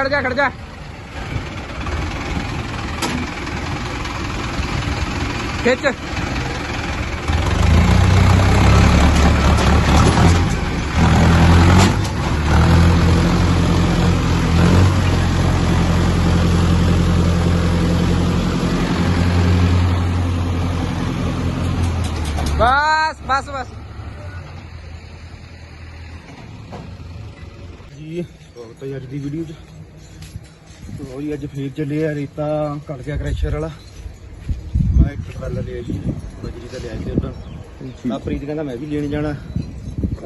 ਖੜ ਜਾ ਖੜ ਜਾ। ਖਿੱਚ। ਬਸ ਬਸ ਬਸ। ਜੀ ਸਵਾਗਤ ਅੱਜ ਦੀ ਵੀਡੀਓ 'ਚ। ਲੋ ਜੀ ਅੱਜ ਫੇਰ ਚੱਲੇ ਆ ਰੇਤਾ ਕੱਢ ਗਿਆ ਕ੍ਰੈਸ਼ਰ ਵਾਲਾ। ਮੈਂ ਇੱਕ ਟਰਾਲਾ ਲਿਆ ਜੀ ਬਜਰੀ ਦਾ ਲਿਆ ਸੀ ਉਦੋਂ। ਆ ਪ੍ਰੀਤ ਕਹਿੰਦਾ ਮੈਂ ਵੀ ਲੈਣ ਜਾਣਾ।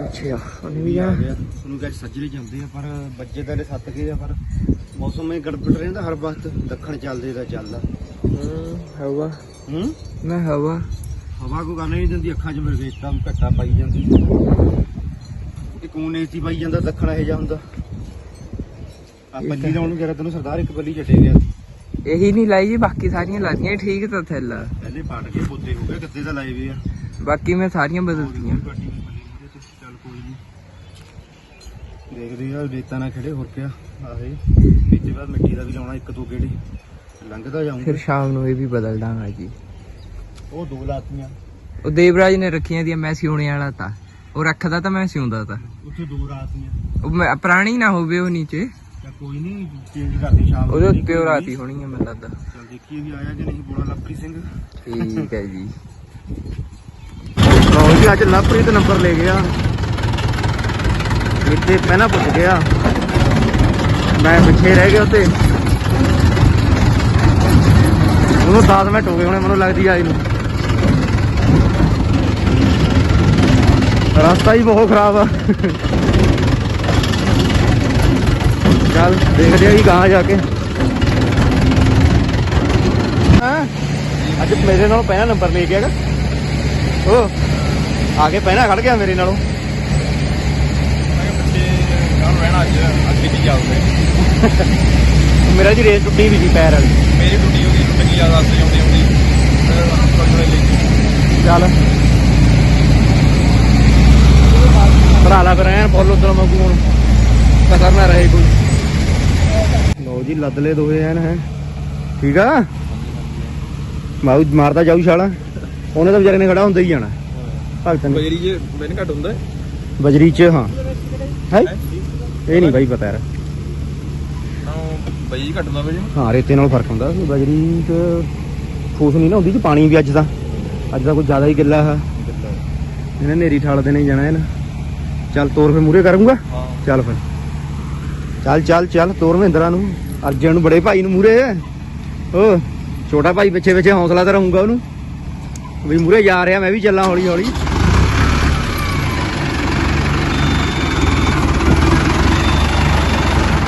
ਅੱਛਾ ਵੀ ਆ ਗਿਆ। ਉਹਨੂੰ ਕਹਿੰਦੇ ਸੱਜਰੇ ਜਾਂਦੇ ਆ ਪਰ ਬੱਜੇ ਤਾਂ ਹਲੇ ਸੱਤ ਗਏ ਆ ਪਰ ਮੌਸਮ ਇਹ ਗੜਬੜ ਰਹਿੰਦਾ ਹਰ ਵਕਤ। ਦੱਖਣ ਚੱਲਦੇ ਦਾ ਚੱਲਦਾ ਹਵਾ। ਹੂੰ? ਨਾ ਹਵਾ। ਹਵਾ ਕੋ ਗੱਲ ਨਹੀਂ ਦਿੰਦੀ ਅੱਖਾਂ 'ਚ ਮੇਰੇ ਰੇਤਾ ਘੱਟਾ ਪਾਈ ਜਾਂਦੀ। ਇਹ ਕੌਣ ਏਸੀ ਪਾਈ ਜਾਂਦਾ ਦੱਖਣ ਇਹ ਜਾ ਹੁੰਦਾ। ਪੱਲੀ ਦਾ ਉਹਨੂੰ ਜਰਾ ਤੈਨੂੰ ਸਰਦਾਰ ਇੱਕ ਪੱਲੀ ਚੱਟੇ ਗਿਆ ਇਹੀ ਨਹੀਂ ਲਾਈ ਜੀ ਬਾਕੀ ਸਾਰੀਆਂ ਲਾਤੀਆਂ ਠੀਕ ਤਾਂ ਥੈਲਾ। ਪਹਿਲੇ ਪਾਟ ਕੇ ਪੋਤੇ ਹੋ ਗਏ ਗੱਦੇ ਦਾ ਲਾਏ ਵੇ ਆ। ਬਾਕੀ ਮੈਂ ਸਾਰੀਆਂ ਬਦਲਤੀਆਂ। ਗੱਡੀ ਨੂੰ ਪੱਲੀ ਮੂਹਰੇ ਤੇ ਚੱਲ ਕੋਈ ਨਹੀਂ। ਦੇਖਦੇ ਆ ਰੇਤਾ ਨਾ ਖੜੇ ਹੋਰ ਕਿਆ। ਆਹੇ ਵਿੱਚੇ ਬਾਅਦ ਮਿੱਟੀ ਦਾ ਵੀ ਲਾਉਣਾ ਇੱਕ ਦੋ ਗੇੜੇ। ਲੰਘਦਾ ਜਾਊਂਗਾ। ਫਿਰ ਸ਼ਾਮ ਨੂੰ ਇਹ ਵੀ ਬਦਲ ਦਾਂਗਾ ਜੀ। ਉਹ ਦੋ ਲਾਤੀਆਂ। ਉਹ ਦੇਵਰਾਜ ਨੇ ਰੱਖੀਆਂ ਦੀਆਂ ਮੈਂ ਸਿਉਣੇ ਵਾਲਾ ਤਾਂ। ਉਹ ਰੱਖਦਾ ਤਾਂ ਮੈਂ ਸਿਉਂਦਾ ਤਾਂ। ਉੱਥੇ ਦੋ ਰਾਤੀਆਂ ਉਹ ਮੈਂ- ਪੁਰਾਣੀ ਨਾ ਹੋਵੇ ਉਹ ਨੀਚੇ। ਕੋਈ ਨਹੀਂ ਚੇਂਜ ਕਰਦੇ ਸ਼ਾਮ ਨੂੰ ਉਹਦੇ ਉੱਤੇ ਉਹ। ਰਾਤੀ ਹੋਣੀ ਹੈ ਮੈਨੂੰ ਲੱਗਦਾ। ਚੱਲ ਦੇਖੀਏ ਵੀ ਆਇਆ ਕਿ ਨਹੀਂ ਬੋਲਾ ਲਵਪ੍ਰੀਤ ਸਿੰਘ। ਠੀਕ ਹੈ ਜੀ। ਲਓ ਜੀ ਅੱਜ ਲਵਪ੍ਰੀਤ ਨੰਬਰ ਲੈ ਗਿਆ। ਇੱਥੇ ਪਹਿਲਾਂ ਪੁੱਜ ਗਿਆ। ਮੈਂ ਪਿੱਛੇ ਰਹਿ ਗਿਆ ਉੱਤੇ ਉਹਨੂੰ 10 ਮਿੰਟ ਹੋ ਗਏ ਹੁਣੇ ਮੈਨੂੰ ਲੱਗਦੀ ਆਈ ਨੂੰ। ਰਸਤਾ ਹੀ ਬਹੁਤ ਖਰਾਬ ਆ। ਚੱਲ ਦੇਖਦੇ ਆ ਜੀ ਗਾਂ ਜਾ ਕੇ। ਹਾਂ? ਅੱਜ ਮੇਰੇ ਨਾਲੋਂ ਪਹਿਲਾ ਨੰਬਰ ਲੈ ਕੇ ਹੈਗਾ ਉਹ ਆ ਕੇ ਪਹਿਲਾਂ ਖੜ ਗਿਆ ਮੇਰੇ ਨਾਲੋਂ। ਮੇਰਾ ਜੀ ਰੇਸ ਟੁੱਟੀ ਵੀ ਸੀ ਪੈਰ ਵਾਲੀ। ਮੇਰੀ ਟੁੱਟੀ ਹੋ ਗਈ ਟੁੱਟ ਗਈ ਜ਼ਿਆਦਾ ਆਉਂਦੀ ਆਉਂਦੀ ਚੱਲ। ਭਰਾ ਲਾ ਫਿਰ ਐਨ ਫੁੱਲ ਉਧਰ ਮੰਗੂ ਹੁਣ। ਕਸਰ ਨਾ ਰਹੇ ਕੋਈ। ਜੀ ਲੱਦਲੇ ਦੋਏ ਐਨ ਹੈ। ਠੀਕ ਆ? ਮਾਉ ਮਾਰਦਾ ਜਾਊ ਛਾਲਾ। ਉਹਨੇ ਤਾਂ ਵਿਚਾਰੇ ਨੇ ਖੜਾ ਹੁੰਦਾ ਹੀ ਜਾਣਾ। ਭਗਤ ਨੇ। ਬਜਰੀ ਜੇ ਬੈਨ ਘੱਟ ਹੁੰਦਾ ਬਜਰੀ ਚ ਹਾਂ। ਹੈ? ਇਹ ਨਹੀਂ ਬਾਈ ਪਤਾ ਯਾਰ। ਹਾਂ ਬਜਰੀ ਰੇਤੇ ਨਾਲ ਫ਼ਰਕ ਹੁੰਦਾ। ਬਜਰੀ ਚ ਫੂਸ ਨਹੀਂ ਨਾ ਹੁੰਦੀ ਚ ਪਾਣੀ ਵੀ ਅੱਜ ਦਾ ਅੱਜ ਦਾ ਕੁਝ ਜ਼ਿਆਦਾ ਹੀ ਗਿੱਲਾ ਹੈ। ਇਹਨੇ ਨੇਰੀ ਠਾਲਦੇ ਨਹੀਂ ਜਾਣਾ ਇਹਨਾਂ। ਚੱਲ ਤੋਰ ਫੇ ਮੂਰੇ ਕਰੂੰਗਾ। ਚੱਲ ਫਿਰ। ਚੱਲ ਚੱਲ ਚੱਲ। ਤੋਰ ਮਹਿੰਦਰਾ ਨੂੰ। ਅਰਜਨ ਨੂੰ ਬੜੇ ਭਾਈ ਨੂੰ ਮੂਰੇ ਓ ਛੋਟਾ ਭਾਈ ਪਿੱਛੇ ਪਿੱਛੇ ਹੌਸਲਾ ਤਾਂ ਰਹੂੰਗਾ ਉਹਨੂੰ। ਵੀ ਮੂਰੇ ਜਾ ਰਿਹਾ, ਮੈਂ ਵੀ ਚੱਲਾਂ ਹੌਲੀ ਹੌਲੀ।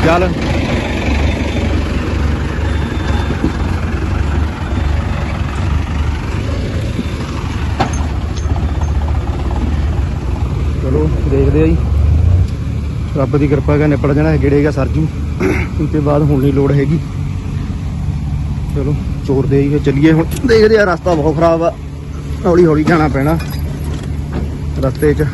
ਚੱਲ। ਚਲੋ, ਦੇਖਦੇ ਆ ਜੀ। ਰੱਬ ਦੀ ਕਿਰਪਾ ਕਰ ਨਿਪੜ ਜਾਣਾ ਗੇੜੇਗਾ ਸਰਜੂ। ਉਸ ਬਾਅਦ ਹੁਣ ਨਹੀਂ ਲੋੜ ਹੈਗੀ। ਚਲੋ, ਚੋਰ ਦੇ ਹੀ ਚੱਲੀਏ ਹੁਣ। ਦੇਖਦੇ ਆ, ਰਸਤਾ ਬਹੁਤ ਖਰਾਬ ਆ। ਹੌਲੀ ਹੌਲੀ ਜਾਣਾ ਪੈਣਾ। ਰਸਤੇ 'ਚ।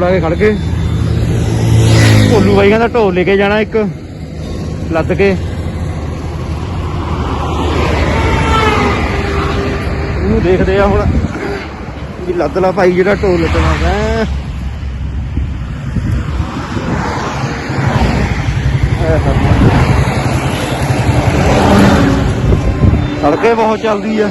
ਲੋ ਕੇ ਖੜ ਗਏ ਭੋਲੂ ਬਾਈ ਕਹਿੰਦਾ ਢੋਲ ਲੈ ਕੇ ਜਾਣਾ ਇੱਕ। ਲੱਦ ਕੇ। ਉਹਨੂੰ ਦੇਖਦੇ ਆ ਹੁਣ ਵੀ ਲੱਦ ਲਾ ਭਾਈ ਜਿਹੜਾ ਢੋਲ ਲੱਦਣਾ ਹੈ ਸੜਕੇ ਬਹੁਤ ਚੱਲਦੀ ਆ।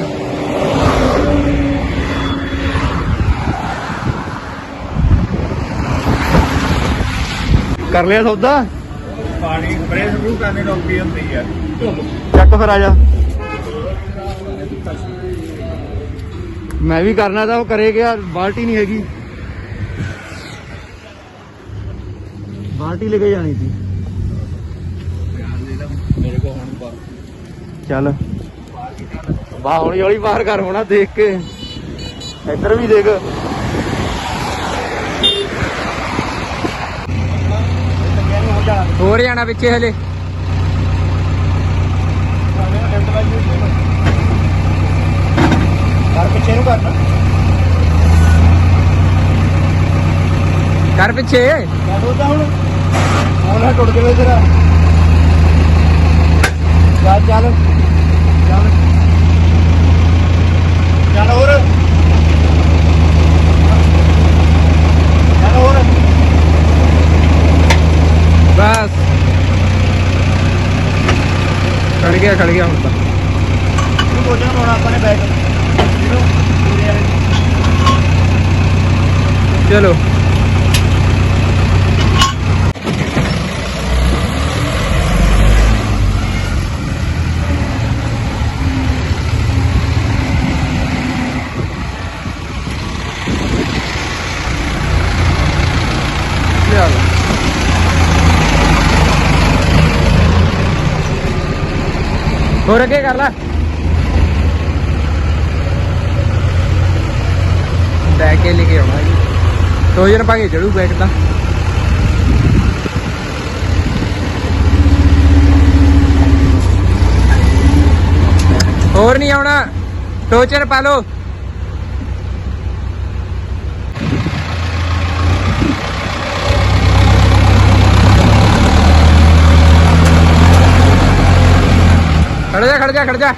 ਕਰ ਲਿਆ ਸੌਦਾ? ਪਾਣੀ ਸਪਰੇ ਸ਼ੁਰੂ ਕਰਨੇ ਨੂੰ ਔਖੀ ਹੁੰਦੀ ਆ। ਚੱਕ ਫਿਰ ਆ ਜਾ। ਮੈਂ ਵੀ ਕਰਨਾ ਤਾਂ ਉਹ ਕਰੇ ਗਿਆ ਬਾਲਟੀ ਨਹੀਂ ਹੈਗੀ। ਬਾਲਟੀ ਲੈ ਕੇ ਜਾਣੀ ਸੀ। ਮੇਰੇ ਕੋਲ ਹੁਣ ਪਾ। ਚੱਲ। ਬਾਹ ਹੌਲੀ ਹੌਲੀ ਬਾਹਰ ਕਰ ਹੋਣਾ ਦੇਖ ਕੇ। ਇੱਧਰ ਵੀ ਦੇਖ। ਹੋਰ ਜਾਣਾ ਪਿੱਛੇ ਹਲੇ। ਕਰ ਪਿੱਛੇ ਨੂੰ ਕਰਨਾ। ਕਰ ਪਿੱਛੇ? ਮੈਂ ਸੋਚਦਾ ਹੁਣ ਹੁਣ ਨਾ ਟੁੱਟ ਜਾਵੇ ਤੇਰਾ। ਚੱਲ ਚੱਲ। ਚੱਲ। ਚੱਲ ਹੋਰ ਚੱਲ ਹੋਰ ਬਸ। ਖੜ ਗਿਆ ਖੜ ਗਿਆ ਹੁਣ ਤਾਂ। ਤੂੰ ਕੋਚਾਂ ਨੂੰ ਆਪਾਂ ਨੇ ਚਲੋ ਚਲੋ। ਹੋਰ ਅੱਗੇ ਕਰ ਲੈ। ਬੈਗ ਕੇ ਲੈ ਕੇ ਆਉਣਾ ਜੀ। ਟੋਜਨ ਪਾ ਕੇ ਚੜੂ ਬੈਗ ਤਾਂ। ਹੋਰ ਨਹੀਂ ਆਉਣਾ। ਟੋਚਰ ਪਾ ਲਓ। ਖੜ ਜਾ ਖੜ ਜਾ ਖੜ ਜਾ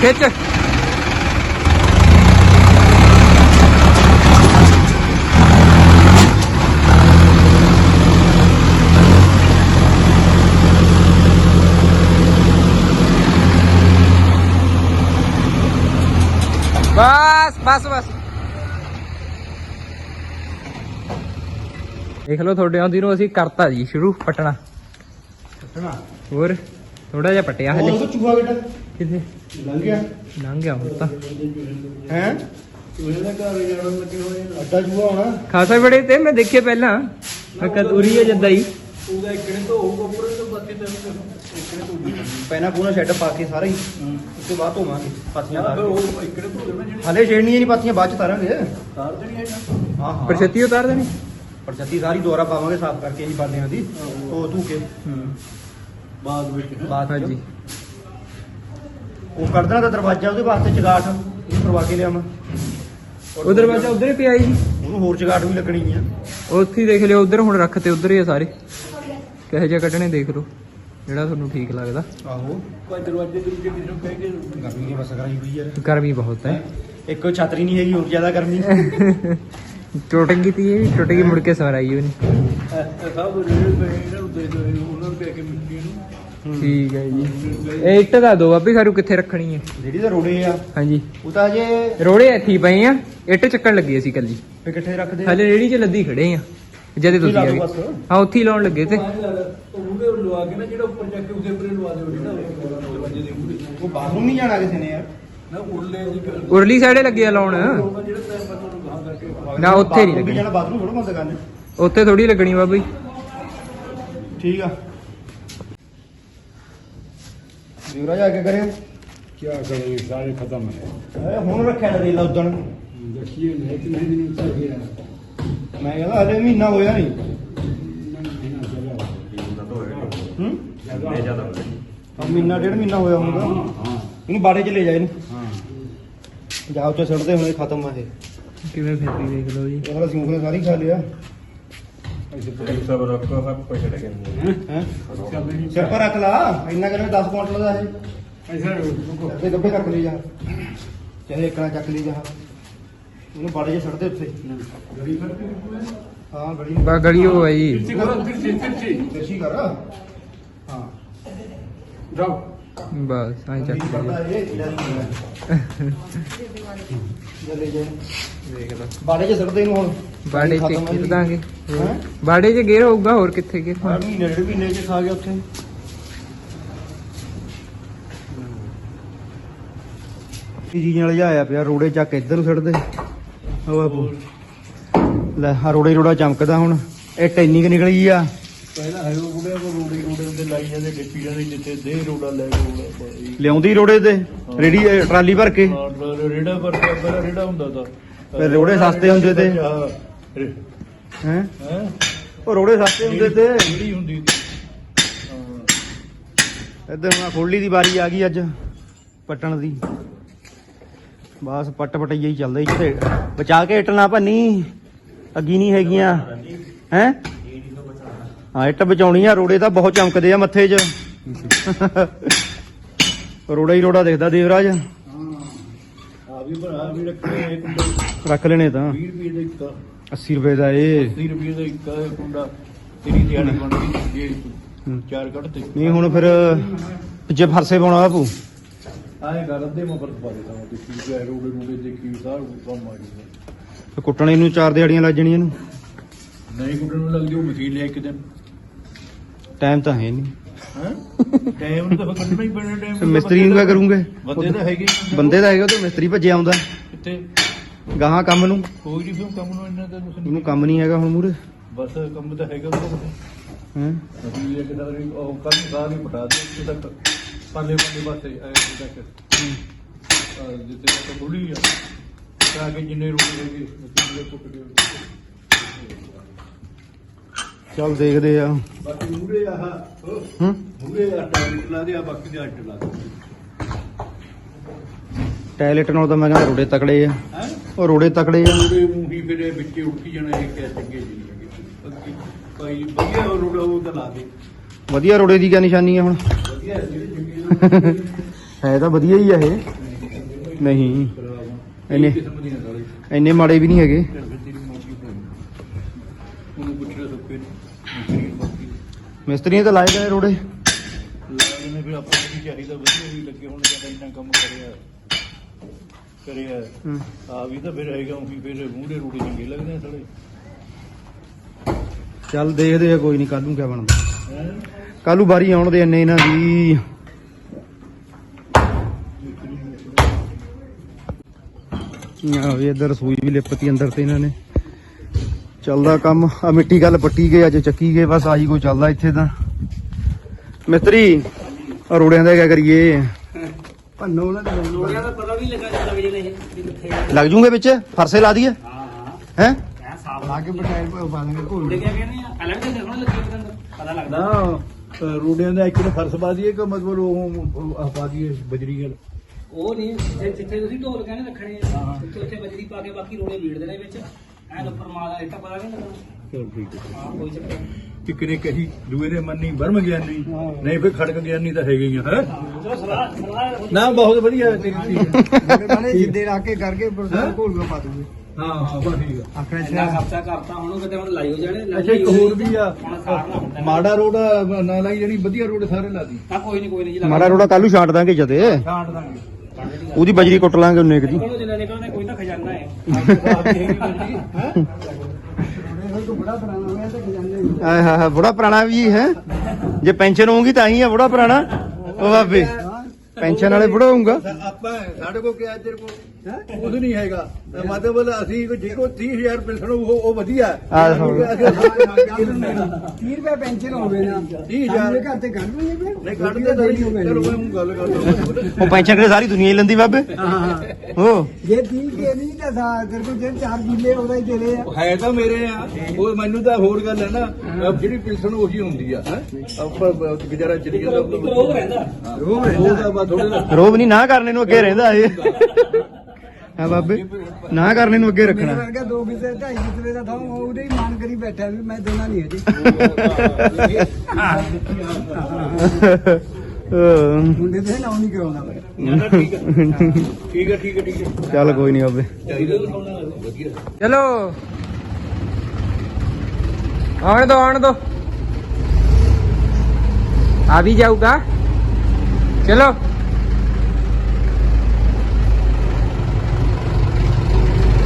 ਖਿੱਚ ਬਸ ਬਸ ਬਸ ਦੇਖ ਲਓ ਤੁਹਾਡੇ ਆਉਂਦੀ ਨੂੰ ਅਸੀਂ ਕਰਤਾ ਜੀ ਸ਼ੁਰੂ ਪਟਣਾ। ਹੋਰ ਥੋੜਾ ਜਿਹਾ ਪਟਿਆ ਹਲੇ ਉਹ ਚੂਹਾ ਬੇਟਾ। ਕਿੱਥੇ? ਲੰਘ ਗਿਆ। ਲੰਘ ਗਿਆ ਹੁਣ ਤਾਂ। ਹੈ? ਚੂਹੇ ਦਾ ਘਰ ਜਾਣ ਲੱਗੇ ਹੋਏ ਅੱਡਾ ਚੂਹਾ ਹੋਣਾ। ਖਾਸਾ ਬੜੇ ਤੇ ਮੈਂ ਦੇਖੇ ਪਹਿਲਾਂ। ਮੈਂ ਕਦੂਰੀ ਹੈ ਜਦਾਂ ਹੀ। ਉਹਦਾ ਇੱਕਣੇ ਤੋਂ ਹੋਊਗਾ ਉੱਪਰ ਤੋਂ ਬਾਕੀ ਤਾਂ ਪੈਨਾ ਪੂਣਾ ਸ਼ੈੱਡ ਪਾ ਕੇ ਸਾਰਾ ਹੀ। ਉਸ ਤੋਂ ਬਾਅਦ ਧੋਵਾਂਗੇ ਪਾਥੀਆਂ ਤਾਰ ਉਹ ਇੱਕਣੇ ਤੋਂ ਦੇਣਾ ਜਿਹੜੀ। ਹਲੇ ਛੇੜਨੀਆਂ ਨਹੀਂ ਪਾਥੀਆਂ ਬਾਅਦ ਚ ਤਾਰਾਂਗੇ। ਤਾਰ ਦੇਣੀ ਹੈ ਹਾਂ ਹਾਂ। ਪਰ ਛੇਤੀ ਉਤਾਰ ਦੇਣੀ। ਪਰ ਛੱਤੀ ਸਾਰੀ ਦੁਆਰਾ ਪਾਵਾਂਗੇ ਸਾਫ਼ ਕਰਕੇ ਅਸੀਂ ਹਾਂ ਦੀ ਉਹ ਧੂ ਕੇ ਬਾਅਦ ਵਿੱਚ ਬਾਅਦ ਹਾਂਜੀ। ਉਹ ਕਰ ਦੇਣਾ ਤਾਂ ਦਰਵਾਜ਼ਾ ਉਹਦੇ ਵਾਸਤੇ ਚਗਾਠ ਉਹ ਕਰਵਾ ਕੇ ਲਿਆਵਾਂ। ਉਹ ਦਰਵਾਜ਼ਾ ਉਧਰ ਹੀ ਪਿਆ ਜੀ। ਉਹਨੂੰ ਹੋਰ ਚਗਾਠ ਵੀ ਲੱਗਣੀ ਆ। ਉੱਥੇ ਹੀ ਦੇਖ ਲਿਓ ਉਧਰ ਹੁਣ ਰੱਖਤੇ ਉਧਰ ਹੀ ਆ ਸਾਰੇ। ਕਿਹੋ ਜਿਹਾ ਕੱਢਣੇ ਦੇਖ ਲਓ ਜਿਹੜਾ ਤੁਹਾਨੂੰ ਠੀਕ ਲੱਗਦਾ। ਆਹੋ। ਕੋਈ ਦਰਵਾਜ਼ੇ ਦੇ ਵਿੱਚ ਕਿਸੇ ਨੂੰ ਕਹਿ ਕੇ ਗਰਮੀ ਦੀ ਬਸ ਕਰਾਈ ਹੋਈ ਯਾਰ ਗਰਮੀ ਬਹੁਤ ਹੈ। ਇੱਕ ਛਤਰੀ ਨਹੀਂ ਹੈਗੀ ਹੋਰ ਜ਼ਿਆਦਾ ਗਰਮੀ। ਟੁੱਟ ਗਈ ਤੀ ਇਹ ਟੁੱਟ ਗਈ ਮੁੜ ਕੇ ਸਵਰ ਆਈ ਉਹਨੇ। ਸਭ ਜਿਹੜੇ ਪਏ ਇਹਨਾਂ ਨੂੰ ਦੇ ਉਹਨਾਂ ਨੂੰ ਕਹਿ ਕੇ ਮਿੱਟੀ ਨੂੰ। ਠੀਕ ਹੈ ਜੀ। ਇਹ ਇੱਟ ਦਾ ਦੋ ਬਾਬੀ ਸਾਰੂ ਕਿੱਥੇ ਰੱਖਣੀ ਹੈ? ਜਿਹੜੀ ਤਾਂ ਰੋੜੇ ਆ। ਹਾਂਜੀ। ਉਹ ਤਾਂ ਜੇ ਰੋੜੇ ਇੱਥੇ ਹੀ ਪਏ ਆ ਇੱਟ ਚੱਕਣ ਲੱਗੀ ਅਸੀਂ ਕੱਲੀ ਫੇ ਕਿੱਥੇ ਰੱਖਦੇ ਆ। ਹਲੇ ਰੇੜੀ 'ਚ ਲੱਦੀ ਖੜੇ ਆ ਜਦੇ ਤੁਸੀਂ ਆ ਗਏ ਹਾਂ ਉੱਥੇ ਹੀ ਲਾਉਣ ਲੱਗੇ ਤੇ ਉਹ ਉਹਦੇ ਲਵਾ ਕੇ ਨਾ ਜਿਹੜਾ ਉੱਪਰ ਜਾ ਕੇ ਉਹਦੇ ਉੱਪਰ ਹੀ ਲਵਾ ਦਿਓ ਜਿਹੜਾ ਦਰਵਾਜ਼ੇ ਦੇ ਉਹ ਬਾਥਰੂਮ ਨਹੀਂ ਜਾਣਾ ਕਿਸੇ ਨੇ ਯਾਰ। ਨਾ ਉਰਲੇ ਦੀ ਉਰਲੀ ਸਾਈਡੇ ਲੱਗੇ ਆ ਲਾਉਣ। ਜਿਹੜਾ ਮੈਂ ਤੁਹਾਨੂੰ ਕਹਾ ਕਰਕੇ ਨਾ ਉੱਥੇ ਨਹੀਂ ਲੱਗਣੀ। ਜਿਹੜਾ ਬਾਥਰੂਮ ਥੋੜਾ ਬੰਦ ਕਰਨੇ। ਉੱਥੇ ਥੋੜੀ ਲੱਗਣੀ ਬਾਬਾ ਜੀ। ਠੀਕ ਆ। ਵੀਰਾ ਜਾ ਕੇ ਕਰਿਓ। ਕੀ ਕਰੇ ਸਾਰੇ ਖਤਮ ਹੈ। ਹੁਣ ਰੱਖਿਆ ਨਾ ਰੇਲਾ ਉਦਣ। ਦੇਖੀਏ ਨਹੀਂ ਤੇ ਨਹੀਂ ਦਿਨ ਤੱਕ ਗਿਆ ਮੈਂ ਕਹਿੰਦਾ ਹਲੇ ਮਹੀਨਾ ਹੋਇਆ ਨਹੀਂ। ਹੂੰ? ਮਹੀਨਾ ਡੇਢ ਮਹੀਨਾ ਹੋਇਆ ਹੋਊਗਾ। ਇਹਨੂੰ ਬਾੜੇ ਚ ਲੈ ਜਾ ਇਹਨੂੰ। ਹਾਂ। ਪੰਜਾਬ ਚ ਸੜਦੇ ਹੁਣੇ ਖਤਮ ਆ ਇਹ। ਕਿਵੇਂ ਫਿਰਦੀ ਦੇਖ ਲਓ ਜੀ। ਉਹਦਾ ਅਸੀਂ ਉਹਨੇ ਸਾਰੀ ਖਾ ਲਿਆ। ਸਭ ਰੱਖੋ ਸਭ ਕੁਝ ਲੈ ਕੇ ਹੈ ਸਿਰ ਰੱਖ ਲਾ ਇੰਨਾ ਕਰੇ 10 ਕੁਇੰਟਲ ਦਾ ਇਹ ਐਸਾ ਡੱਬੇ ਡੱਬੇ ਰੱਖ ਲਈ ਜਾ ਚਾਹੇ ਇੱਕਣਾ ਚੱਕ ਲਈ ਜਾ ਉਹਨੂੰ ਬਾੜੇ ਜੇ ਛੱਡ ਦੇ ਉੱਥੇ। ਗੜੀ ਹਾਂ ਗੜੀ ਬਾ ਗੜੀ ਹੋ ਆਈ ਤਿਰਛੀ ਕਰੋ। ਤਿਰਛੀ ਤਿਰਛੀ ਕਰ। ਹਾਂ। ਜਾਓ। ਬਸ ਐਂ ਚੱਕ ਬਾੜੇ 'ਚ ਹੁਣ। ਬਾੜੇ। ਦਾਂਗੇ? ਬਾੜੇ ਗੇਰ ਹੋਊਗਾ ਹੋਰ ਕਿੱਥੇ ਗੇਰ ਆਹ ਮਹੀਨੇ ਡੇਢ ਮਹੀਨੇ 'ਚ ਖਾ ਗਿਆ ਉੱਥੇ। ਜੀ ਨਾਲ ਜਾਇਆ ਪਿਆ ਰੋੜੇ ਚੱਕ ਇੱਧਰ ਨੂੰ ਛੱਡਦੇ ਆ ਬਾਪੂ। ਲੈ ਆ ਰੋੜੇ ਰੋੜਾ ਚਮਕਦਾ ਹੁਣ। ਇਹ ਟੈਨੀ ਕਿ ਨਿਕਲੀ ਆ। ਪਹਿਲਾਂ ਹੈ ਉਹ ਬੁੜਿਆ ਕੋ ਰੋੜੇ ਰੋੜੇ ਉੱਤੇ ਲਾਈ ਜਾਂਦੇ ਡਿੱਪੀ ਜਾਂਦੇ ਜਿੱਥੇ ਦੇ ਰੋੜਾ ਲੈ ਕੇ ਰੋੜਾ ਪਾਈ ਲਿਆਉਂਦੀ ਰੋੜੇ ਤੇ? ਰੇੜੀ ਇਹ ਟਰਾਲੀ ਭਰ ਕੇ? ਰੇੜਾ ਪਰ ਪਹਿਲਾਂ ਰੇੜਾ ਹੁੰਦਾ ਤਾਂ। ਫਿਰ ਰੋੜੇ ਸਸਤੇ ਹੁੰਦੇ ਤੇ। ਹਾਂ, ਹੈ? ਉਹ ਰੋੜੇ ਸਸਤੇ ਹੁੰਦੇ ਤੇ? ਜਿਹੜੀ ਹੁੰਦੀ ਸੀ। ਇੱਧਰ ਹੁਣ ਖੋਲੀ ਦੀ ਵਾਰੀ ਆ ਗਈ ਅੱਜ ਪੱਟਣ ਦੀ। ਬਸ ਪੱਟ ਪਟਈਆ ਹੀ ਚੱਲਦਾ ਜੀ ਤੇ ਬਚਾ ਕੇ ਇੱਟ ਨਾ ਭੰਨੀ। ਅੱਗੀ ਨਹੀਂ ਹੈਗੀਆਂ। ਹੈ? ਹਾਂ, ਇੱਟ ਬਚਾਉਣੀ ਆ, ਰੋੜੇ ਤਾਂ ਬਹੁਤ ਚਮਕਦੇ ਆ ਮੱਥੇ 'ਚ। ਰੋੜਾ ਹੀ ਰੋੜਾ ਦਿਖਦਾ ਦੇਵਰਾਜ। ਆ ਵੀ ਬਣਾ ਵੀ ਰੱਖਣੇ ਇੱਕ ਰੱਖ ਲੈਣੇ ਤਾਂ। 20 ਰੁਪਏ ਦਾ ਇੱਕ 80 ਰੁਪਏ ਦਾ ਇਹ 30 ਰੁਪਏ ਦਾ ਇੱਕ ਆ ਕੁੰਡਾ ਤੇਰੀ ਦਿਹਾੜੀ ਬਣ ਜੇ ਚਾਰ ਕੱਢ ਤੇ ਨਹੀਂ, ਹੁਣ ਫਿਰ ਜੇ ਫਰਸੇ ਪਾਉਣਾ ਬਾਪੂ। ਆਏ ਗੱਲ ਦੇ ਮਫਰ ਪਾ ਦੇਤਾ ਮੈਂ ਦੇਖੀ ਜਾਏ ਰੋੜੇ ਰੋੜੇ ਦੇਖੀ ਸਾਰ ਕੰਮ ਆ ਗਿਆ ਕੁੱਟਣੇ ਨੂੰ ਚਾਰ ਦਿਹਾੜੀਆਂ ਲੱਗ ਜਾਣੀਆਂ ਨਹੀਂ, ਕੁੱਟਣ ਨੂੰ ਲੱਗ ਜਾਊ, ਮਸ਼ੀਨ ਲਿਆ ਇੱਕ ਦਿਨ। ਟਾਈਮ ਤਾਂ ਹੈ ਨਹੀਂ। ਟਾਈਮ ਤਾਂ ਕੱਢਣਾ ਹੀ ਪੈਣਾ ਟਾਈਮ ਫਿਰ ਮਿਸਤਰੀ ਨੂੰ ਕਿਆ ਕਰੂੰਗੇ? ਬੰਦੇ ਤਾਂ ਹੈਗੇ ਹੀ। ਬੰਦੇ ਦਾ ਹੈਗਾ ਤੇ ਮਿਸਤਰੀ ਭੱਜਿਆ ਆਉਂਦਾ। ਕਿੱਥੇ? ਗਾਹਾਂ ਕੰਮ ਨੂੰ। ਕੋਈ ਨਹੀਂ ਫਿਰ ਕੰਮ ਨੂੰ ਇੰਨਾ ਤਾਂ ਕੁਛ ਉਹਨੂੰ ਨਹੀਂ ਕੰਮ ਨਹੀਂ ਹੈਗਾ ਹੁਣ ਮੂਰੇ ਬਸ ਕੰਮ ਤਾਂ ਹੈਗਾ ਉਹਦਾ ਹੈ? ਅਸੀਂ ਇਹ ਕਿਦਾਂ ਉਹ ਕੱਲ ਸਾਰ ਹੀ ਪਟਾ ਦੇ ਉੱਥੇ ਤੱਕ ਪਾਲੇ ਪਾਲੇ ਪਾਸੇ ਆਏ ਉੱਥੇ ਤੱਕ ਅਹ ਜਿੱਥੇ ਤੱਕ ਬੁੜੀ ਆ। ਤਾਂ ਕਿ ਜਿੰਨੇ ਰੋਡ ਹੈਗੇ ਮਸ਼ੀਨ ਦੇ ਟੁੱਟ ਗਏ ਚੱਲ ਦੇਖਦੇ ਆ। ਬਾਕੀ ਮੂਰੇ ਆਹ ਹੂੰ? ਮੂਰੇ ਆ ਟਾਇਲਟ ਲਾ ਦੇ ਆ ਬਾਕੀ ਦੇ ਅੱਟ ਲਾ ਦੇ। ਟਾਇਲਟ ਨਾਲ ਤਾਂ ਮੈਂ ਕਹਿੰਦਾ ਰੋੜੇ ਤਕੜੇ ਆ। ਹੈ? ਉਹ ਰੋੜੇ ਤਕੜੇ ਆ। ਮੂਰੇ ਮੂੰਹੀ ਫਿਰੇ ਵਿੱਚੇ ਉੱਠੀ ਜਾਣਾ ਇਹ ਕਿਆ ਚੰਗੇ ਜੀ ਬਾਕੀ ਭਾਈ ਵਧੀਆ ਰੋਡ ਉਹ ਤਾਂ ਲਾ ਦੇ। ਵਧੀਆ ਰੋੜੇ ਦੀ ਕਿਆ ਨਿਸ਼ਾਨੀ ਆ ਹੁਣ? ਵਧੀਆ ਹੈ ਤਾਂ ਵਧੀਆ ਹੀ ਆ ਇਹ। ਨਹੀਂ ਇੰਨੇ ਮਾੜੇ ਵੀ ਨਹੀਂ ਹੈਗੇ ਫਿਰ ਤੇਰੀ ਮੋਟੀ ਪਈ ਉਹਨੂੰ ਪੁੱਛਣਾ ਸੁੱਕੇ ਮਿਸਤਰੀ ਨੂੰ ਬਾਕੀ ਮਿਸਤਰੀਆਂ ਤਾਂ ਲਾਏ ਗਏ ਰੋੜੇ। ਲਾਗ ਨੇ ਫਿਰ ਆਪਾਂ ਨੂੰ ਵੀ ਚਾਹੀਦਾ ਵਧੀਆ ਵੀ ਲੱਗੇ ਹੁਣ ਜ਼ਿਆਦਾ ਇੰਨਾ ਕੰਮ ਕਰਿਆ ਕਰਿਆ। ਹੂੰ। ਆ ਵੀ ਤਾਂ ਫਿਰ ਹੈਗਾ ਉਹੀ ਫਿਰ ਮੂਹਰੇ ਰੋੜੇ ਚੰਗੇ ਲੱਗਦੇ ਆ ਥੋੜੇ ਚੱਲ ਦੇਖਦੇ ਆ ਕੋਈ ਨਹੀਂ ਕੱਲ ਨੂੰ ਕਿਆ ਬਣਦਾ। ਹੈ? ਕੱਲ ਨੂੰ ਬਾਰੀ ਆਉਣ ਦੇ ਇੰਨੇ ਇਹਨਾਂ ਦੀ। ਆ ਵੀ ਇੱਧਰ ਰਸੋਈ ਵੀ ਲਿਪਤੀ ਅੰਦਰ ਤੇ ਇਹਨਾਂ ਨੇ। ਚੱਲਦਾ ਕੰਮ। ਆ ਮਿੱਟੀ ਗੱਲ ਪੱਟੀ ਗਏ ਅੱਜ ਚੱਕੀ ਗਏ ਬਸ ਆਹੀ ਕੋਈ ਚੱਲਦਾ ਇੱਥੇ ਤਾਂ। ਮਿਸਤਰੀ ਆ ਰੋੜਿਆਂ ਦਾ ਕਿਆ ਕਰੀਏ? ਭੰਨੋ ਨਾ ਲੋੜਿਆਂ ਦਾ ਪਤਾ ਵੀ ਲੱਗਾ ਜਦੋਂ ਵਜੇ ਨੇ ਇਹ ਵੀ ਕਿੱਥੇ ਲੱਗ ਜੂਗੇ ਵਿੱਚ? ਫਰਸੇ ਲਾ ਦਈਏ? ਹਾਂ ਹਾਂ। ਹੈ? ਐ ਸਾਫ਼ ਲਾ ਕੇ ਬਟਾਇਰ ਪਾ ਲਾਂਗੇ ਘੋਲ ਲੱਗਿਆ ਕਹਿੰਦੇ ਆ। ਅਲੱਗ ਦੇ ਦੇਖਣ ਲੱਗੇ ਉਹਦੇ ਅੰਦਰ ਪਤਾ ਲੱਗਦਾ। ਨਾ ਰੋੜਿਆਂ ਦਾ ਇੱਕ ਨੇ ਫਰਸ਼ ਪਾ ਦਈਏ ਕਿ ਮਤਲਬ ਉਹ ਆ ਪਾ ਦਈਏ ਬਜਰੀ ਗੱਲ ਉਹ ਨਹੀਂ ਜਿੱਥੇ ਤੁਸੀਂ ਢੋਲ ਕਹਿੰਦੇ ਰੱਖਣੇ ਆ ਉੱਥੇ ਬਜਰੀ ਪਾ ਕੇ ਬਾਕੀ ਰੋੜੇ ਮੀੜ ਦੇਣੇ ਵਿੱਚ। ਐ ਉੱਪਰ ਮਾਲਾ ਇਹ ਤਾਂ ਪਤਾ ਨਹੀਂ ਲੱਗਣਾ। ਚਲ ਠੀਕ ਹੈ। ਹਾਂ ਕੋਈ ਚੱਕਰ ਨਹੀਂ। ਇੱਕ ਨੇ ਕਹੀ ਦੂਏ ਨੇ ਮੰਨੀ ਬਰਮ ਗਿਆਨੀ ਨਹੀਂ। ਫਿਰ ਖੜਕ ਗਿਆਨੀ ਤਾਂ ਹੈਗੇ ਹੀ ਆ ਹੈ? ਚਲੋ ਸਲਾਹ ਸਲਾਹ ਨਾ ਬਹੁਤ ਵਧੀਆ ਹੈ ਤੇਰੀ ਚੀਜ਼ ਮਾਨੇ ਜਿੱਦੇ ਰੱਖ ਕੇ ਕਰਕੇ ਪਰ ਘੋਲ ਕੇ ਪਾ ਦੂੰਗੇ। ਹਾਂ ਹਾਂ ਬਸ ਠੀਕ ਆ ਆਖਣਾ ਇੰਨਾ ਚਾਹੀਦਾ ਖਰਚਾ ਕਰਤਾ ਹੁਣ ਕਿਤੇ ਹੁਣ ਲਾਈ ਹੋ ਜਾਣੇ ਅੱਛਾ ਇੱਕ ਹੋਰ ਵੀ ਆ। ਹੁਣ ਸਾਰਨਾ ਹੁੰਦਾ। ਮਾੜਾ ਰੋਡ ਨਾ ਲਾਈ ਜਿਹੜੀ ਵਧੀਆ ਰੋਡ ਸਾਰੇ ਲਾ ਦੀ। ਤਾਂ ਕੋਈ ਨਹੀਂ ਕੋਈ ਨਹੀਂ ਜੀ ਮਾੜਾ ਰੋੜਾ ਕੱਲ ਨੂੰ ਛਾਂਟ ਦਾਂਗੇ ਜਦੇ। ਛਾਂਟ ਦਾਂਗੇ। ਉਹਦੀ ਬਜਰੀ ਕੁੱਟ ਲਾਂਗੇ ਉਹਨੇ ਇੱਕ ਦੀ। ਕੋਲੋਂ ਜਿੰਨਾ ਨਿਕਲਣਾ ਆਏ ਹਾ ਹਾ ਬੜਾ ਪੁਰਾਣਾ ਵੀ ਹੈ। ਜੇ ਪੈਨਸ਼ਨ ਹੋਊਗੀ ਤਾਂ ਹੀ ਆ ਬੜਾ ਪੁਰਾਣਾ। ਉਹ ਬਾਬੇ, ਪੈਨਸ਼ਨ ਵਾਲੇ ਬੜਾ ਹੋਊਗਾ। ਆਪਾਂ ਸਾਡੇ ਕੋਲ ਕਿਹਾ ਤੇਰੇ ਕੋਲ ਕੁਝ ਨਹੀਂ ਹੈਗਾ। ਮਤਲਬ ਅਸੀਂ ਕੋਈ ਜਿਹੋ 30000 ਪੈਨਸ਼ਨ ਉਹ ਉਹ ਵਧੀਆ। ਆਹ ਸੁਣ। 30 ਰੁਪਏ ਪੈਨਸ਼ਨ ਹੋਵੇ ਨਾ ਤੀਹ ਹਜ਼ਾਰ। ਸਾਡੇ ਘਰ ਤੇ ਕੱਢ ਲਈਏ ਫਿਰ। ਨਹੀਂ ਕੱਢਦੇ ਤਾਂ ਨਹੀਂ ਚਲੋ ਮੈਂ ਗੱਲ ਕਰਦਾ ਉਹ ਪੈਨਸ਼ਨ ਕਿਤੇ ਸਾਰੀ ਦੁਨੀਆ ਹੀ ਲੈਂਦੀ ਬਾਬੇ। ਹਾਂ ਹੋ। ਜੇ 30 ਕੇ ਨਹੀਂ ਤਾਂ ਸਾ ਤੇਰੇ ਕੋਲ ਜੇ ਚਾਰ ਜਿੱਲੇ ਉਹਦਾ ਹੀ ਚਲੇ ਆ। ਹੈ ਤਾਂ ਮੇਰੇ ਆ। ਉਹ ਮੈਨੂੰ ਤਾਂ ਹੋਰ ਗੱਲ ਹੈ ਨਾ ਅਹ ਜਿਹੜੀ ਪੈਨਸ਼ਨ ਉਹੀ ਹੁੰਦੀ ਆ ਹੈ? ਆਪਾਂ ਗੁਜ਼ਾਰਾ ਚਲੀ ਜਾਂਦਾ ਉਹ ਰਹਿੰਦਾ। ਉਹ ਰਹਿੰਦਾ। ਬਾ ਥੋੜੇ ਰੋਬ ਨਹੀਂ ਨਾ ਕਰਨੇ ਨੂੰ ਅੱਗੇ ਰਹਿੰਦਾ ਇਹ। ਹਾਂ ਬਾਬੇ ਨਾ ਕਰਨੇ ਨੂੰ ਅੱਗੇ ਮੇਰੇ ਰੱਖਣਾ ਵਰਗਾ ਦੋ ਕਿਸੇ ਢਾਈ ਕਿਸੇ ਦਾ ਥਾਂ ਉਹਦੇ ਹੀ ਮਾਨ ਕਰੀ ਬੈਠਾ ਵੀ ਮੈਂ ਦੇਣਾ ਨਹੀਂ ਹਜੇ ਮੁੰਡੇ ਤੇ ਨਾਉ ਨਹੀਂ ਕਰਾਉਣਾ ਮੈਂ। ਠੀਕ ਹੈ ਠੀਕ ਹੈ ਠੀਕ ਹੈ ਚੱਲ ਕੋਈ ਨਹੀਂ ਬਾਬੇ। ਚਲੋ। ਆਉਣ ਦੋ ਆਉਣ ਦੋ। ਆ ਵੀ ਜਾਊਗਾ। ਚਲੋ।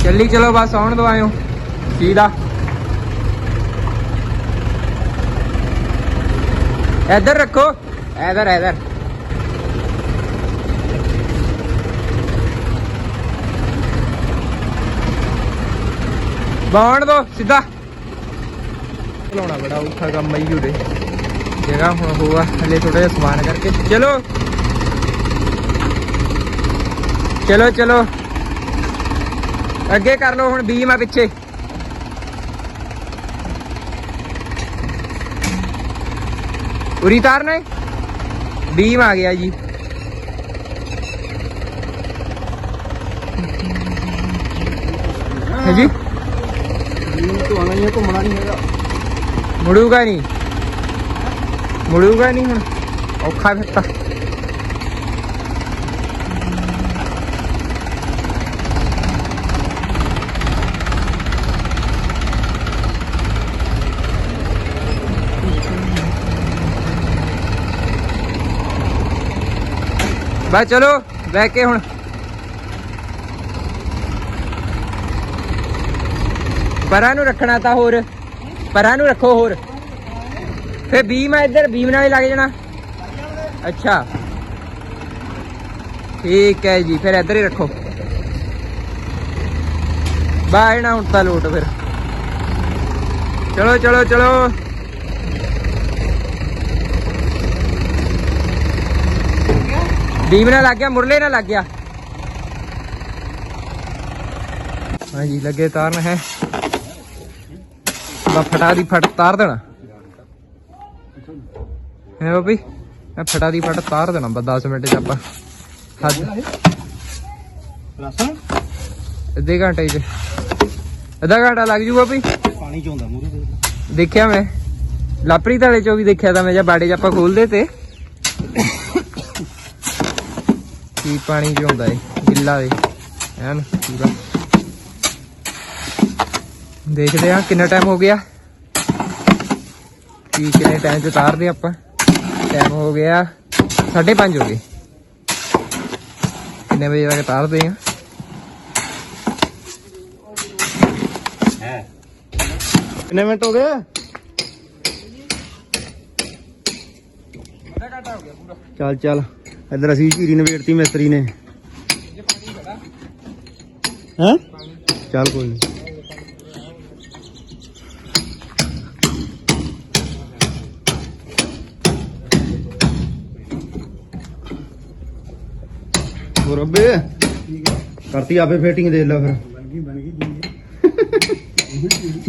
ਚੱਲੀ, ਚਲੋ ਬਸ, ਆਉਣ ਦੋ, ਆਇਓ। ਸੀਦਾ। ਇਧਰ ਰੱਖੋ। ਇੱਧਰ ਇੱਧਰ। ਬਾਉਣ ਦੋ, ਸਿੱਧਾ। ਚਲਾਉਣਾ ਬੜਾ ਔਖਾ ਕੰਮ ਆਈ ਉਰੇ। ਜਗ੍ਹਾ ਹੁਣ ਹੋਆ ਹਲੇ ਥੋੜਾ ਜਿਹਾ ਸਮਾਨ ਕਰਕੇ। ਚਲੋ। ਚਲੋ ਚਲੋ। अगे कर लो हूँ बीम है पिछे उरी तारना है बीम आ गया जी जी मुड़ूगा नहीं मुड़ूगा नहीं हूँ औखा फिर ਬਾ ਚਲੋ, ਬਹਿ ਕੇ ਹੁਣ। ਪਰਾਂ ਨੂੰ ਰੱਖਣਾ ਤਾਂ ਹੋਰ, ਪਰਾਂ ਨੂੰ ਰੱਖੋ ਹੋਰ। ਫੇ ਬੀਮ ਆ ਇੱਧਰ, ਬੀਮ ਨਾਲ ਹੀ ਲੱਗ ਜਾਣਾ। ਅੱਛਾ। ਠੀਕ ਹੈ ਜੀ, ਫਿਰ ਇੱਧਰ ਹੀ ਰੱਖੋ। ਬਾਏ ਹੁਣ ਤਾਂ ਲੋਟ ਫਿਰ। ਚਲੋ ਚਲੋ ਚਲੋ। ਬੀਮ ਨਾਲ ਲੱਗ ਗਿਆ ਮੁਰਲੇ ਨਾਲ ਲੱਗ ਗਿਆ। ਹਾਂਜੀ ਲੱਗੇ ਤਾਰਨ ਹੈ। ਬਾ ਫਟਾ ਦੀ ਫਟ ਤਾਰ ਦੇਣਾ। ਹੈ ਬਾਬੀ? ਮੈਂ ਫਟਾ ਦੀ ਫਟ ਤਾਰ ਦੇਣਾ ਬਸ 10 ਮਿੰਟ ਚ ਆਪਾਂ। ਹੱਦ ਰਸਾ ਅੱਧੇ ਘੰਟੇ ਚ। ਅੱਧਾ ਘੰਟਾ ਲੱਗ ਜੂਗਾ ਬਾਬੀ। ਪਾਣੀ ਚ ਹੁੰਦਾ ਮੂਰੇ ਦੇਖਿਆ ਮੈਂ। ਲਾਪਰੀ ਧਾਲੇ ਚੋਂ ਵੀ ਦੇਖਿਆ ਤਾਂ ਮੈਂ ਜਾਂ ਬਾੜੇ ਚ ਆਪਾਂ ਖੋਲਦੇ ਤੇ। ਕੀ ਪਾਣੀ ਚ ਏ? ਗਿੱਲਾ ਏ। ਐਨ, ਪੂਰਾ। ਦੇਖਦੇ ਆ ਕਿੰਨਾ ਟਾਈਮ ਹੋ ਗਿਆ। ਕੀ ਕਿੰਨੇ ਟਾਈਮ ਚ ਉਤਾਰਦੇ ਆਪਾਂ। ਟਾਈਮ ਹੋ ਗਿਆ 5:30 ਹੋ ਗਏ। ਕਿੰਨੇ ਵਜੇ ਤੱਕ ਉਤਾਰਦੇ ਆ ਕਿੰਨੇ ਮਿੰਟ ਹੋ ਗਏ? ਚੱਲ ਚੱਲ। ਇੱਧਰ ਅਸੀਂ ਝੀਰੀ ਨਵੇੜਤੀ ਮਿਸਤਰੀ ਨੇ। ਹੈ? ਚੱਲ ਕੋਈ ਨਹੀਂ ਹੋਰ ਅੱਬੇ? ਕਰਤੀ ਆਪੇ ਫੇਟਿੰਗ ਦੇ ਲੈ ਫਿਰ। ਬਣ ਗਈ ਬਣ ਗਈ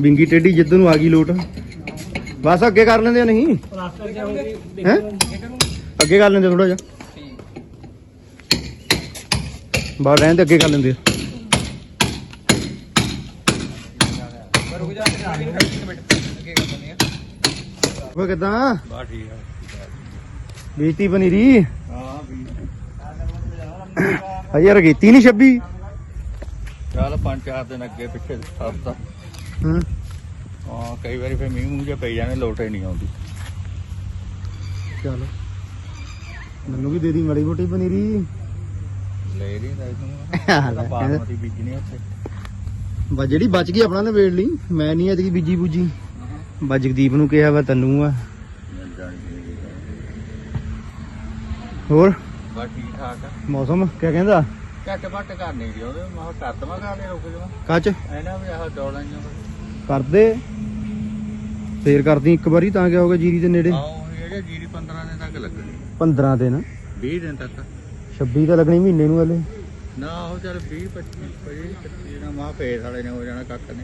ਬਿੰਗੀ ਟੇਢੀ ਜਿੱਦ ਨੂੰ ਆ ਗਈ ਲੋਟ। ਬਸ ਅੱਗੇ ਕਰ ਲੈਂਦੇ ਨਹੀਂ? ਹੈ? ਅੱਗੇ ਕਰ ਲੈਂਦੇ ਥੋੜਾ ਜਿਹਾ। ਬਾਹਰ ਰਹਿਣ ਤੇ ਅੱਗੇ ਕਰ ਲੈਂਦੇ ਉਹ ਕਿਦਾਂ? ਬਾ ਠੀਕ ਆ। ਬੀਤੀ ਪਨੀਰੀ ਹਾਂ ਵੀ ਰਗੀਤੀ ਨਹੀਂ 26 ਚੱਲ ਪੰਜ ਚਾਰ ਦਿਨ ਅੱਗੇ ਪਿੱਛੇ ਹਫਤਾ। ਹਾਂ। ਹਾਂ ਕਈ ਵਾਰੀ ਫੇ ਮੀਂਹ ਮੂੰਹ ਜਿਹਾ ਪਈ ਜਾਣੇ ਲੋਟੇ ਨਹੀਂ ਆਉਂਦੀ। ਚਲ। ਮੈਨੂੰ ਵੀ ਦੇ ਦੀ ਮੜੀ ਮੋਟੀ ਪਨੀਰੀ ਲੈ ਲਈ ਤਾਂ ਲੈ, ਇਹਨੂੰ ਬਾਸਮਤੀ ਬੀਜਣੀ ਉੱਥੇ। ਬਾ ਜਿਹੜੀ ਬਚ ਗਈ ਆਪਣਾ ਨੇ ਵੇੜ ਲਈ। ਮੈਂ ਨਹੀਂ ਐਤਕੀ ਬੀਜੀ ਬੂਜੀ। ਬਾ ਜਗਦੀਪ ਨੂੰ ਕਿਹਾ ਵਾ ਤੈਨੂੰ ਆ। ਹੋਰ? ਬਾ ਠੀਕ ਠਾਕ ਆ। ਮੌਸਮ ਕਿਆ ਕਹਿੰਦਾ? ਝੱਟ ਪੱਟ ਕਰਨੀ ਦੀ ਉਹਦੇ। ਮੈਂ ਕਰ ਦਵਾਂ ਰੁਕ ਜਾਵਾਂ ਕੱਚ ਇਹਨਾਂ ਵੀ ਆਹ ਜਿਹੀਆਂ ਕਰਦੇ। ਫੇਰ ਕਰਦੀ ਇੱਕ ਵਾਰੀ ਤਾਂ ਕਿਆ ਹੋਗਾ ਜੀਰੀ ਦੇ ਨੇੜੇ? ਆਓ ਇਹ ਜੀਰੀ 15 ਦਿਨ ਤੱਕ ਲੱਗਣੀ। 15 ਦਿਨ। 20 ਦਿਨ ਤੱਕ। 26 ਤਾਂ ਲੱਗਣੀ ਮਹੀਨੇ ਨੂੰ ਹਲੇ। ਨਾ ਉਹ ਚੱਲ 20 25 25 25 ਨਾ ਮਾਂ ਫੇਰ ਵਾਲੇ ਨੇ ਹੋ ਜਾਣਾ ਕੱਖ ਨੇ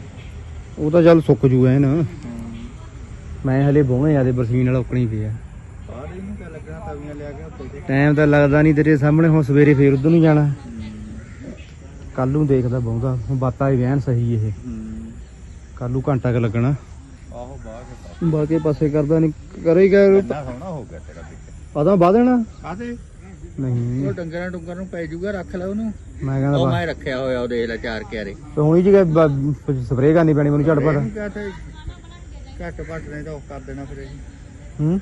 ਉਹ ਤਾਂ ਚੱਲ ਸੁੱਕ ਜੂ ਐਨ। ਮੈਂ ਹਲੇ ਬੋਹਣੇ ਆਦੇ ਬਰਸੀਨ ਵਾਲਾ ਉਕਣੀ ਪਿਆ। ਸਾਰੇ ਨੂੰ ਕਿਆ ਲੱਗਣਾ ਤਵੀਆਂ ਲਿਆ ਕੇ ਉੱਤੇ ਤੇ ਟਾਈਮ ਤਾਂ ਲੱਗਦਾ ਨਹੀਂ ਤੇਰੇ ਸਾਹਮਣੇ ਹੁਣ ਸਵੇਰੇ ਫੇਰ ਉਧਰ ਨੂੰ ਜਾਣਾ। ਕੱਲ ਨੂੰ ਦੇਖਦਾ ਬਹੁੰਦਾ ਹੁਣ ਬਾਤਾਂ ਹੀ ਵਹਿਣ ਸਹੀ ਇਹ। ਕੱਲ ਨੂੰ ਘੰਟਾ ਕ ਲੱਗਣਾ। ਆਹੋ ਬਾਹਰ ਬਾਕੀ ਪਾਸੇ ਕਰਦਾ ਨਹੀਂ ਕਰੇਗਾ ਕਿੰਨਾ ਸੋਹਣਾ ਹੋ ਗਿਆ ਤੇਰਾ ਪਿੱਛੇ। ਪਤਾ ਵਧਣਾ ਕਾਹਦੇ? ਨਹੀਂ। ਉਹ ਡੰਗਰਾਂ ਡੁੰਗਰ ਨੂੰ ਪੈ ਜਾਊਗਾ ਰੱਖ ਲੈ ਉਹਨੂੰ। ਮੈਂ ਕਹਿੰਦਾ ਉਹ ਬਾ- ਮੈਂ ਰੱਖਿਆ ਹੋਇਆ ਉਹ ਦੇਖ ਲੈ ਚਾਰ ਕਿਆਰੇ। ਤੇ ਹੁਣੀ ਜੀ ਸਪਰੇਅ ਕਰਨੀ ਪੈਣੀ ਮੈਨੂੰ ਝਟ ਪਟ ਇਹਨੂੰ ਕਿਆ ਤੇ ਘੱਟ ਪੱਟ ਨਹੀਂ ਤਾਂ ਉਹ ਕਰ ਦੇਣਾ ਫਿਰ ਅਸੀਂ ਹੂੰ?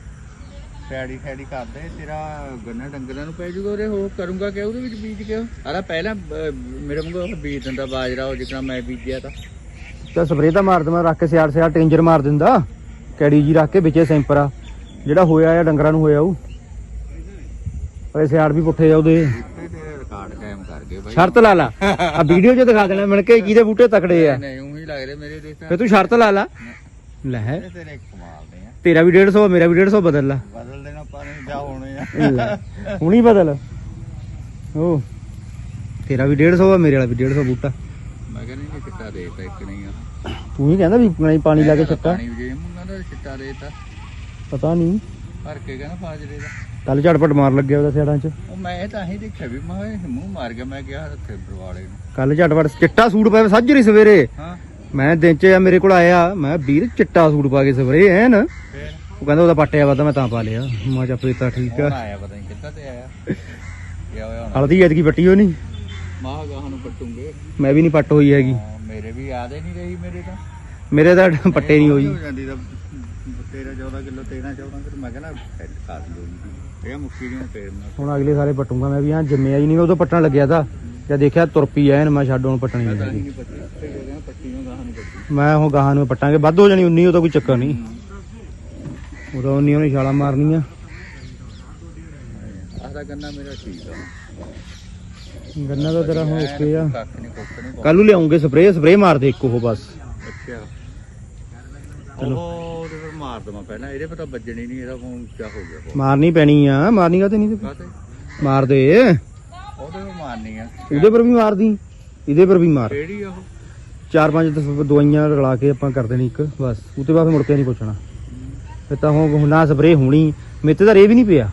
ਫੈੜੀ ਫੈੜੀ ਕਰਦੇ ਤੇਰਾ ਗੰਨਾ ਡੰਗਰਾਂ ਨੂੰ ਪੈ ਜਾਊਗਾ ਉਹਦੇ ਹੋਰ ਕਰੂੰਗਾ ਕਿ ਉਹਦੇ ਵਿੱਚ ਬੀਜ ਕੇ? ਅਰੇ ਪਹਿਲਾਂ ਅਹ, ਮੇਰੇ ਵਾਂਗੂ ਉਹ ਬੀਜ ਦਿੰਦਾ ਬਾਜਰਾ ਉਹ ਜਿਕਣਾ ਮੈਂ ਬੀਜਿਆ ਤਾਂ। ਤੇ ਸਪਰੇਅ ਤਾਂ ਮਾਰ ਦਵਾਂ ਰੱਖ ਕੇ ਸਿਆੜ ਸਿਆੜ ਟੇਂਜਰ ਮਾਰ ਦਿੰਦਾ। ਕੈੜੀ ਜੀ ਰੱਖ ਕੇ ਵਿੱਚੇ ਸੈਂਪਰ ਆ। ਜਿਹੜਾ ਹੋਇਆ ਆ ਡੰਗਰਾਂ ਨੂੰ ਹੋਇਆ ਉਹ। ਓਏ ਸਿਆੜ ਵੀ ਪੁੱਠੇ ਆ ਉਹਦੇ। ਇੱਥੇ ਤੇ ਰਿਕਾਰਡ ਕਾਇਮ ਕਰ ਗਏ ਬਾਈ ਸ਼ਰਤ ਲਾ ਲਾ। ਆ ਵੀਡੀਓ 'ਚ ਦਿਖਾ ਦੇਣਾ ਮਿਣ ਕੇ ਕਿਹਦੇ ਬੂਟੇ ਤਕੜੇ ਆ। ਨਹੀਂ ਉਹੀ ਲੱਗਦੇ ਮੇਰੇ ਦੇਖ ਫੇ ਤੂੰ ਸ਼ਰਤ ਲਾ ਲਾ। ਲੈ। ਤੇਰੇ ਕਮਾਲ ਦੇ ਆ। ਤੇਰਾ ਵੀ 150 ਮੇਰਾ ਵੀ 150 ਬਦਲ ਲਾ। ਬਦਲ ਦੇਣਾ ਪਾਣੀ ਜਾ ਹੋਣੇ ਆ। ਹੁਣੀ ਬਦਲ। ਉਹ ਤੇਰਾ ਵੀ 150 ਆ ਮੇਰੇ ਵਾਲਾ ਵੀ 150 ਬੂਟਾ। ਮੈਂ ਕਹਿੰਦਾ ਚਿੱਟਾ ਦੇਤਾ ਇੱਕ ਨਹੀਂ ਆ। ਤੂੰ ਹੀ ਕਹਿੰਦਾ ਵੀ ਨਹੀਂ ਪਾਣੀ ਲਾ ਕੇ ਛੱਟਾ। ਪਾਣੀ ਵੀ ਜੇ ਮੁੰਨਾ ਦਾ ਚਿੱਟਾ ਦੇਤਾ। ਪਤਾ ਨਹੀਂ। ਭਰ ਕੇ ਕਹਿੰਦਾ ਬਾਜਰੇ ਦਾ। ਕੱਲ ਝਟਪਟ ਮਾਰ ਲੱਗਿਆ ਉਹਦਾ ਸਿਆੜਾਂ 'ਚ। ਉਹ ਮੈਂ ਤਾਂ ਹੀ ਦੇਖਿਆ ਵੀ ਮੈਂ ਕਿਹਾ ਇਹ ਮੂੰਹ ਮਾਰ ਗਿਆ ਮੈਂ ਗਿਆ ਉੱਥੇ ਬਰਵਾਲੇ ਨੂੰ। ਕੱਲ ਝਟਪਟ ਚਿੱਟਾ ਸੂਟ ਪਾਇਆ ਸਾਜਰੀ ਸਵੇਰੇ। ਹਾਂ। ਮੈਂ ਦਿਨ 'ਚ ਮੇਰੇ ਕੋਲ ਆਇਆ ਮੈਂ ਵੀਰ ਚਿੱਟਾ ਸੂਟ ਪਾ ਕੇ ਸਵੇਰੇ ਐਨ। ਉਹ ਕਹਿੰਦਾ ਉਹਦਾ ਪੱਟਿਆ ਵਾ ਤਾਂ ਮੈਂ ਤਾਂ ਪਾ ਲਿਆ। ਮੈਂ ਚੱਪ ਦਿੱਤਾ ਠੀਕ ਆ। ਆਇਆ ਪਤਾ ਨਹੀਂ ਕਿੱਦਾਂ ਤੇ ਆਇਆ। ਕੀ ਹੋਇਆ ਹੁਣ? ਹਲਦੀ ਐਤਕੀ ਪੱਟੀ ਹੋ ਨਹੀਂ ਮਾਹ ਗਾਹਾਂ ਨੂੰ ਪੱਟੂਗੇ। ਮੈਂ ਵੀ ਨਹੀਂ ਪੱਟ ਹੋਈ ਹੈਗੀ। ਮੇਰੇ ਵੀ ਨਹੀਂ ਰਹੀ ਮੇਰੇ ਤਾਂ। ਮੇਰੇ ਤਾਂ ਪੱਟੇ ਨਹੀਂ ਹੋਈ। ਤਾਂ 13 14 ਕਿਲੋ 13 14 ਕਿਲੋ। ਮੈਂ ਕਹਿੰਦਾ ਕਰ ਲੂਗੀ। ਇਹ ਮੁੱਕੀ ਦੀਆਂ ਹੁਣ ਅਗਲੇ ਸਾਰੇ ਪੱਟੂਗਾ ਮੈਂ ਵੀ ਹਾਂ ਜੰਮਿਆ ਹੀ ਨਹੀਂ ਮੈਂ ਉਦੋਂ ਪੱਟਣ ਲੱਗਿਆ ਤਾਂ। ਜਦ ਦੇਖਿਆ ਤੁਰ ਪਈ ਐਨ ਮੈਂ ਛੱਡ ਹੁਣ ਪੱਟਣੀ ਨਹੀਂ ਹੈਗੀ। ਮੈਂ ਹੁਣ ਗਾਹਾਂ ਨੂੰ ਪੱਟਾਂਗੇ ਵੱਧ ਹੋ ਜਾਣੀ ਉਨੀ ਉਹ ਤਾਂ ਕੋਈ ਚੱਕਰ ਨਹੀਂ। ਉਦੋਂ ਉਨੀ ਉਹਨੇ ਛਾਲਾਂ ਮਾਰਨੀਆਂ। ਆਹਦਾ ਗੰਨਾ ਮੇਰਾ ਠੀਕ ਆ। ਗੰਨਾ ਦਾ ਤੇਰਾ ਹੁਣ ਓਕੇ ਆ। ਕੱਖ ਨਹੀਂ ਕੁੱਖ ਨਹੀਂ ਕੱਲ ਨੂੰ ਲਿਆਉਂਗੇ ਸਪਰੇਅ ਸਪਰੇਅ ਮਾਰ ਦੇ ਇੱਕ ਉਹ ਬਸ। ਅੱਛਾ। ਚਲੋ। ਮਾਰ ਦਵਾਂ ਪਹਿਲਾਂ ਇਹਦੇ ਪਰ ਤਾਂ ਵੱਜਣੀ ਨਹੀਂ ਇਹਦਾ ਫੋਨ ਉੱਚਾ ਹੋ ਗਿਆ ਫੋਨ ਮਾਰਨੀ ਪੈਣੀ ਆ ਮਾਰਨੀ ਕਾ ਤੇ ਨਹੀਂ ਤੇ ਕਾਤੇ ਮਾਰ ਦੇ। ਉਹਦੇ ਪਰ ਮਾਰਨੀ ਆ। ਉਹਦੇ ਪਰ ਵੀ ਮਾਰਦੀ ਇਹਦੇ ਪਰ ਵੀ ਮਾਰ। ਕਿਹੜੀ ਆ ਉਹ? ਚਾਰ ਪੰਜ ਦਵਾਈਆਂ ਰਲਾ ਕੇ ਆਪਾਂ ਕਰ ਦੇਣੀ ਇੱਕ ਬਸ। ਉਹ ਤੋਂ ਬਾਅਦ ਮੁੜ ਕੇ ਨਹੀਂ ਪੁੱਛਣਾ। ਫਿਰ ਤਾਂ ਹੁਣ ਨਾ ਸਪਰੇਅ ਹੋਣੀ। ਮੇਤੇ ਤਾਂ ਰੇ ਵੀ ਨਹੀਂ ਪਿਆ।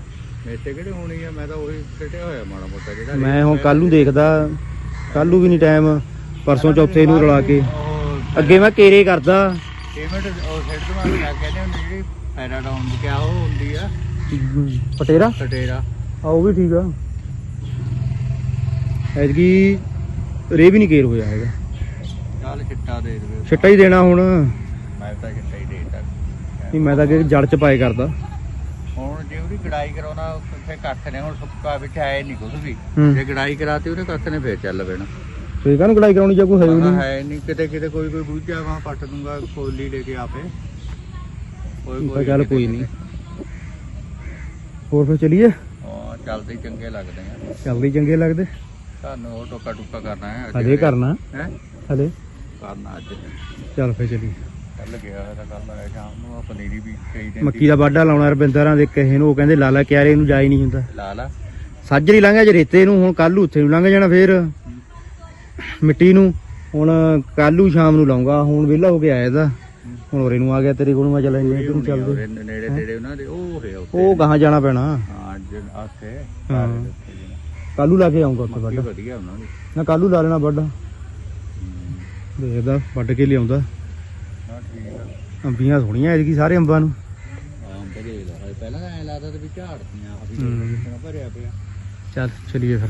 ਮੇਤੇ ਕਿਹੜੇ ਹੋਣੀ ਆ? ਮੈਂ ਤਾਂ ਉਹੀ ਕੱਟਿਆ ਹੋਇਆ ਮਾੜਾ ਮੋਟਾ ਜਿਹੜਾ ਮੈਂ ਹੁਣ ਕੱਲ ਨੂੰ ਦੇਖਦਾ। ਕੱਲ ਨੂੰ ਵੀ ਨਹੀਂ ਟਾਈਮ ਪਰਸੋਂ ਚੌਥੇ ਨੂੰ ਰਲਾ ਕੇ। ਉਹ ਅੱਗੇ ਮੈਂ ਕੇਰੇ ਕਰਦਾ। ਪੇਮੈਂਟ ਉਹ ਸੈੱਟ ਤੋਂ ਮੈਂ ਕਹਿੰਦੇ ਹੁੰਦੇ ਜਿਹੜੀ ਪੈਰਾਡਾਊਨ ਦੀ ਕਿਆ ਉਹ ਹੁੰਦੀ ਆ। ਪਟੇਰਾ? ਸਟੇਰਾ ਆ ਉਹ ਵੀ ਠੀਕ ਆ। ਐਤਕੀ ਰੇ ਵੀ ਨਹੀਂ ਕੇਰ ਹੋਇਆ ਹੈਗਾ। ਚੱਲ ਚਿੱਟਾ ਦੇ ਦੇਵੇ। ਛਿੱਟਾ ਹੀ ਦੇਣਾ ਹੁਣ। ਮੈਂ ਤਾਂ ਚਿੱਟਾ ਹੀ ਦੇ ਦਿੱਤਾ। ਨਹੀਂ ਮੈਂ ਤਾਂ ਕਿ ਜੜ ਚ ਪਾਏ ਕਰਦਾ। ਹੁਣ ਜੇ ਉਹਦੀ ਗੜਾਈ ਕਰਾਉਣਾ ਉੱਥੇ ਕੱਖ ਨੇ ਹੁਣ ਸੁੱਕਾ ਵਿੱਚ ਆਏ ਨਹੀਂ ਕੁਝ ਵੀ। ਹੂੰ। ਜੇ ਗੜਾਈ ਕਰਾਤੀ ਉਹਨੇ ਕੱਖ ਨੇ ਫੇਰ ਚੱਲ ਪੈਣਾ। ਤੇ ਕਾਹਨੂੰ ਕਢਾਈ ਕਰਾਉਣੀ ਜਾਂ ਕੋਈ ਹੈ ਨਹੀਂ? ਹੈ ਨਹੀਂ ਕਿਤੇ ਕਿਤੇ ਕੋਈ ਕੋਈ ਬੂਝਾ ਵਾਂ ਪੱਟ ਦੂੰਗਾ ਕੋਲੀ ਲੈ ਕੇ ਆਪੇ। ਕੋਈ ਤਾਂ ਚੱਲ ਕੋਈ ਨਹੀਂ। ਹੋਰ ਫਿਰ ਚਲੀਏ? ਹਾਂ ਚੱਲਦੇ ਚੰਗੇ ਲੱਗਦੇ ਆ। ਚੱਲਦੇ ਚੰਗੇ ਲੱਗਦੇ। ਤੁਹਾਨੂੰ ਉਹ ਟੋਕਾ ਟੁੱਕਾ ਕਰਨਾ ਹੈ ਹਜੇ ਕਰਨਾ? ਹੈ? ਹਲੇ ਕਰਨਾ ਅੱਜ ਚੱਲ ਫੇ ਚਲੀਏ। ਕੱਲ ਗਿਆ ਤਾਂ ਕੱਲ ਆਇਆ ਸ਼ਾਮ ਨੂੰ ਆ ਪਨੀਰੀ ਵੀ ਕਈ ਦਿਨ ਮੱਕੀ ਦਾ ਵਾਢਾ ਲਾਉਣਾ ਰਵਿੰਦਰਾਂ ਦੇ ਕਹੇ ਨੂੰ ਉਹ ਕਹਿੰਦੇ ਲਾਲਾ ਕਿਆਰੇ ਨੂੰ ਜਾਈ ਨਹੀਂ ਹੁੰਦਾ। ਲਾ ਲਾ। ਸਾਜਰੀ ਲੰਘਿਆ ਜੇ ਰੇਤੇ ਨੂੰ ਹੁਣ ਕੱਲ ਉੱਥੇ ਨੂੰ ਲੰਘ ਜਾਣਾ ਫੇਰ। ਮਿੱਟੀ ਨੂੰ ਹੁਣ ਕੱਲੂ ਸ਼ਾਮ ਨੂੰ ਲਾਉਂਗਾ ਹੁਣ ਵਿਹਲਾ ਹੋ ਕੇ ਆਇਆ ਦਾ ਹੁਣ ਹੋਰੇ ਨੂੰ ਆ ਗਿਆ ਤੇਰੇ ਕੋਲ ਮੈਂ ਚੱਲ ਇੰਨੇ ਤੈਨੂੰ ਚੱਲਦੇ ਉਹਦੇ ਨੇੜੇ ਤੇੜੇ ਉਹਨਾਂ ਦੇ ਉਹ ਹੈ ਉੱਥੇ। ਉਹ ਗਾਹਾਂ ਜਾਣਾ ਪੈਣਾ। ਹਾਂ ਆਥੇ। ਕੱਲੂ ਲਾ ਕੇ ਆਉਂਗਾ ਉੱਥੇ ਵਾਢਾ। ਵਧੀਆ ਉਹਨਾਂ ਦੀ। ਨਾ ਕੱਲੂ ਲਾ ਲੈਣਾ ਵਾਢਾ। ਦੇਖਦਾ ਵੱਢ ਕੇ ਲਿਆਉਂਦਾ। ਹਾਂ ਠੀਕ ਆ। ਅੰਬੀਆਂ ਸੋਹਣੀਆਂ ਐਤਕੀ ਸਾਰੇ ਅੰਬਾਂ ਨੂੰ। ਪਹਿਲਾਂ ਤਾਂ ਐ ਲੱਗਦਾ ਤੇ ਵੀ ਝਾੜਦੀਆਂ ਆ ਵੀ ਹੂੰ। ਕਿੰਨਾ ਭਰਿਆ ਪਿਆ। ਚੱਲ ਚਲੀਏ ਫਿਰ।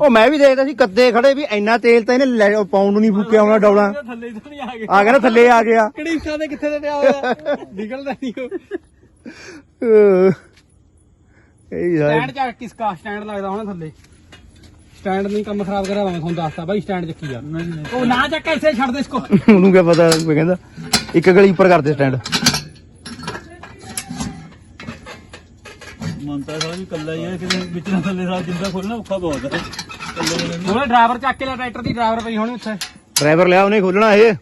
ਉਹ ਮੈਂ ਵੀ ਦੇਖਦਾ ਸੀ ਕੱਦੇ ਖੜੇ ਵੀ ਇੰਨਾ ਤੇਲ ਤਾਂ ਇਹਨੇ ਲੈ- ਪਾਉਣ ਨੂੰ ਨਹੀਂ ਫੂਕਿਆ ਹੋਣਾ ਡੌਲਾ। ਆ ਗਿਆ ਨਾ ਥੱਲੇ ਆ ਗਿਆ। ਕੜੀਸਾ ਦੇ ਕਿੱਥੇ ਤੇ ਪਿਆ ਨਿਕਲਦਾ ਨਹੀਂ ਉਹ। ਇਹ ਸਟੈਂਡ ਜਾ ਕਿਸਕਾ ਸਟੈਂਡ ਲੱਗਦਾ ਹੋਣਾ ਥੱਲੇ। ਸਟੈਂਡ ਨਹੀਂ ਕੰਮ ਖਰਾਬ ਕਰਿਆ ਮੈਂ ਤੁਹਾਨੂੰ ਦੱਸਤਾ। ਬਾਈ ਸਟੈਂਡ ਚੱਕੀ ਆ। ਉਹ ਨਾ ਚੱਕ ਐਸੇ ਛੱਡ ਦੇ ਇਸਕੋ। ਉਹਨੂੰ ਕੀ ਪਤਾ ਮੈਂ ਕਹਿੰਦਾ ਇੱਕ ਗਲੀ ਉੱਪਰ ਕਰਦੇ ਸਟੈਂਡ। ਮਨਤਾ ਸਾਹਿਬ ਵੀ ਕੱਲਾ ਹੀ ਹੈ ਕਿ ਵਿੱਚ ਨਾ ਥੱਲੇ ਸਾਹ ਜਿੰਦਾ ਖੋਲਣਾ ਔਖਾ ਬਹੁਤ ਹੈ। ਉਹਨੇ ਡਰਾਈਵਰ ਚੱਕ ਕੇ ਲਿਆ ਟਰੈਕਟਰ ਦੀ ਡਰਾਈਵਰ ਪਈ ਹੋਣੀ ਉੱਥੇ। ਡਰਾਈਵਰ ਲਿਆ ਉਹਨੇ ਖੋਲਣਾ ਇਹ।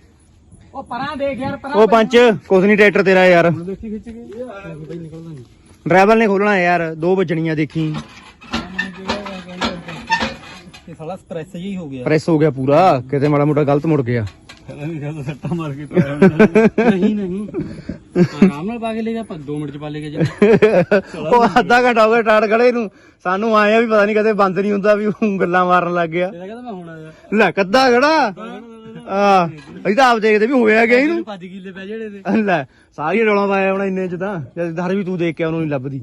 ਉਹ ਪਰਾਂ ਦੇਖ ਯਾਰ ਪਰਾਂ ਉਹ ਪੰਚ ਕੁਛ ਨਹੀਂ ਟਰੈਕਟਰ ਤੇਰਾ ਯਾਰ। ਦੇਖੀ ਖਿੱਚ ਕੇ। ਬਾਈ ਨਿਕਲਦਾ ਨਹੀਂ। ਡਰਾਈਵਰ ਨੇ ਖੋਲਣਾ ਯਾਰ ਦੋ ਵੱਜਣੀਆਂ ਦੇਖੀ। ਇਹ ਸਾਲਾ ਸਪ੍ਰੈਸ ਹੀ ਹੋ ਗਿਆ। ਪ੍ਰੈਸ ਹੋ ਗਿਆ ਪੂਰਾ ਕਿਤੇ ਮਾੜਾ ਮੋਟਾ ਗਲਤ ਮੁੜ ਗਿਆ। ਨਹੀਂ ਜਦੋਂ ਸੱਟਾ ਮਾਰ ਕੇ ਪਿਆ ਨਹੀਂ ਨਹੀਂ। ਆਰਾਮ ਨਾਲ ਪਾ ਕੇ ਲੈ ਗਿਆ ਆਪਾਂ 2 ਮਿੰਟ ਚ ਪਾ ਲੈ ਗਿਆ ਜੀ। ਉਹ ਅੱਧਾ ਘੰਟਾ ਹੋ ਗਿਆ ਟਾੜ ਖੜੇ ਨੂੰ। ਸਾਨੂੰ ਆਇਆ ਵੀ ਪਤਾ ਨਹੀਂ ਕਦੇ ਬੰਦ ਨਹੀਂ ਹੁੰਦਾ ਵੀ ਉਹ ਗੱਲਾਂ ਮਾਰਨ ਲੱਗ ਗਿਆ। ਇਹਦਾ ਕਹਿੰਦਾ ਮੈਂ ਹੁਣ ਆਇਆ। ਲੈ ਕੱਦਾ ਖੜਾ। ਆ ਅਸੀਂ ਤਾਂ ਆਪ ਦੇਖਦੇ ਵੀ ਹੋਇਆ ਗਿਆ ਇਹਨੂੰ। 5 ਕਿੱਲੇ ਪੈ ਜਿਹੜੇ ਦੇ ਲੈ ਸਾਰੀ ਰੌਲਾ ਪਾਇਆ ਹੁਣ ਇੰਨੇ ਚ ਤਾਂ। ਜਦ ਧਰ ਵੀ ਤੂੰ ਦੇਖ ਕੇ ਉਹਨੂੰ ਨਹੀਂ ਲੱਭਦੀ।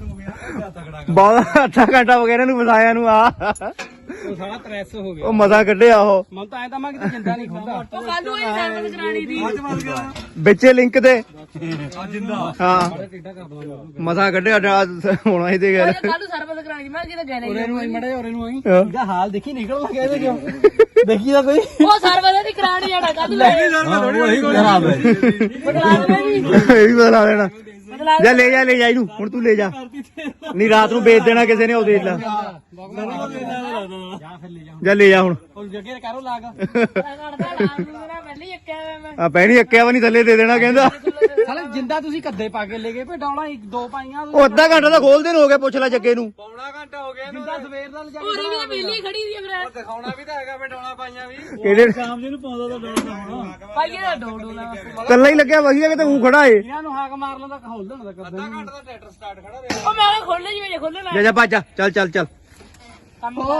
ਬਹੁਤ ਅੱਧਾ ਘੰਟਾ ਇਹਨਾਂ ਨੂੰ ਵਸਾਇਆ ਨੂੰ ਆ ਉਹ ਸਾਲਾ ਪ੍ਰੈਸ ਹੋ ਗਿਆ। ਉਹ ਮਜ਼ਾ ਕੱਢਿਆ ਉਹ। ਮਨ ਤਾਂ ਐ ਤਾਂ ਮੈਂ ਕਿਤੇ ਜਿੰਦਾ ਨਹੀਂ ਖੁੱਲਦਾ ਉਹ ਕੱਲ ਨੂੰ ਇਹ ਸਰਵਿਸ ਕਰਾਣੀ ਦੀ ਵਿੱਚੇ ਲਿੰਕ ਤੇ। ਜਿੰਦਾ। ਹਾਂ। ਮਜ਼ਾ ਕੱਢਿਆ ਹੋਣਾ ਇਹਦੇ ਗੱਲ ਕੱਲ ਨੂੰ ਸਰਵਿਸ ਕਰਾਣੀ ਮੈਂ ਕਿਤੇ ਗਏ ਉਰੇ ਨੂੰ ਆਈ ਮੜੇ ਉਰੇ ਨੂੰ ਆਈ। ਇਹਦਾ ਹਾਲ ਦੇਖੀ ਨਿਕਲ ਇਹਦੇ ਦੇਖੀ ਤਾਂ ਕੋਈ? ਉਹ ਸਰਵਿਸ ਦੀ ਕਰਾਣੀ ਜਾਣਾ ਕੱਲ ਨੂੰ ਉਹੀ ਖਰਾਬ ਹੈ ਬਦਲਾਵ ਵੀ ਇਹ ਵੀ ਬਦਲਾ ਲੈਣਾ। ਜਾ ਲੈ ਜਾ ਲੈ ਜਾ ਇਹਨੂੰ ਹੁਣ ਤੂੰ ਲੈ ਜਾ। ਨਹੀਂ ਰਾਤ ਨੂੰ ਵੇਚ ਦੇਣਾ ਕਿਸੇ ਨੇ ਉਹ ਦੇ ਲਾ। ਜਾ ਫਿਰ ਲੈ ਜਾ ਜਾ ਲੈ ਜਾ ਹੁਣ। ਜੱਗੇ ਕਰੋ ਲਾਗ ਨੂੰ ਹੋਇਆ ਮੈਂ। ਆ ਪੈਣੀ ਅੱਕਿਆ ਵਾ ਨਹੀਂ ਥੱਲੇ ਦੇ ਦੇਣਾ ਕਹਿੰਦਾ। ਸਾਲੇ ਜਿੰਦਾ ਤੁਸੀਂ ਕੱਦੇ ਪਾ ਕੇ ਲੈ ਗਏ ਭੇ ਡੌਲਾ ਇੱਕ ਦੋ ਪਾਈਆਂ ਉਹ ਅੱਧਾ ਘੰਟਾ ਤਾਂ ਖੋਲ ਦੇਣ ਹੋ ਗਿਆ ਪੁੱਛ ਲੈ ਜੱਗੇ ਨੂੰ। ਪੌਣਾ ਘੰਟਾ ਹੋ ਗਿਆ ਜਿੰਦਾ ਸਵੇਰ ਦਾ ਲਿਜਾ ਹੋਰੀ ਵੀ ਤਾਂ ਖੜੀ ਦੀ ਆ ਫਿਰ। ਦਿਖਾਉਣਾ ਵੀ ਤਾਂ ਹੈਗਾ ਬਟਾਉਣਾ ਪਾਈਆਂ ਵੀ। ਕਿਹੜੇ ਸ਼ਾਮ ਜੀ ਨੂੰ ਪਾਉਂਦਾ ਤਾਂ ਡੋਲਦਾ ਹੋਣਾ। ਪਾਈਏ ਦਾ ਡੋ ਡੋ ਲਾ ਕੱਲਾ ਹੀ ਲੱਗਿਆ ਵਧੀਆ ਕਿਤੇ ਉਹ ਖੜਾ ਏ। ਇਹਨਾਂ ਨੂੰ ਹਾਕ ਮਾਰ ਲੈਂਦਾ ਖੋਲ ਦੇਣ ਦਾ ਕਰਦੇ ਘੰਟਾ ਦਾ ਟਰੈਕਟਰ ਸਟਾਰਟ ਖੜਾ ਰਿਹਾ। ਉਹ ਮੈਂ ਖੋਲਣੇ ਜਿਵੇਂ ਖੋਲਣ ਜਾ ਜਾ ਭੱਜ ਜਾ। ਚੱਲ ਚੱਲ ਚੱਲ। ਕੰਮ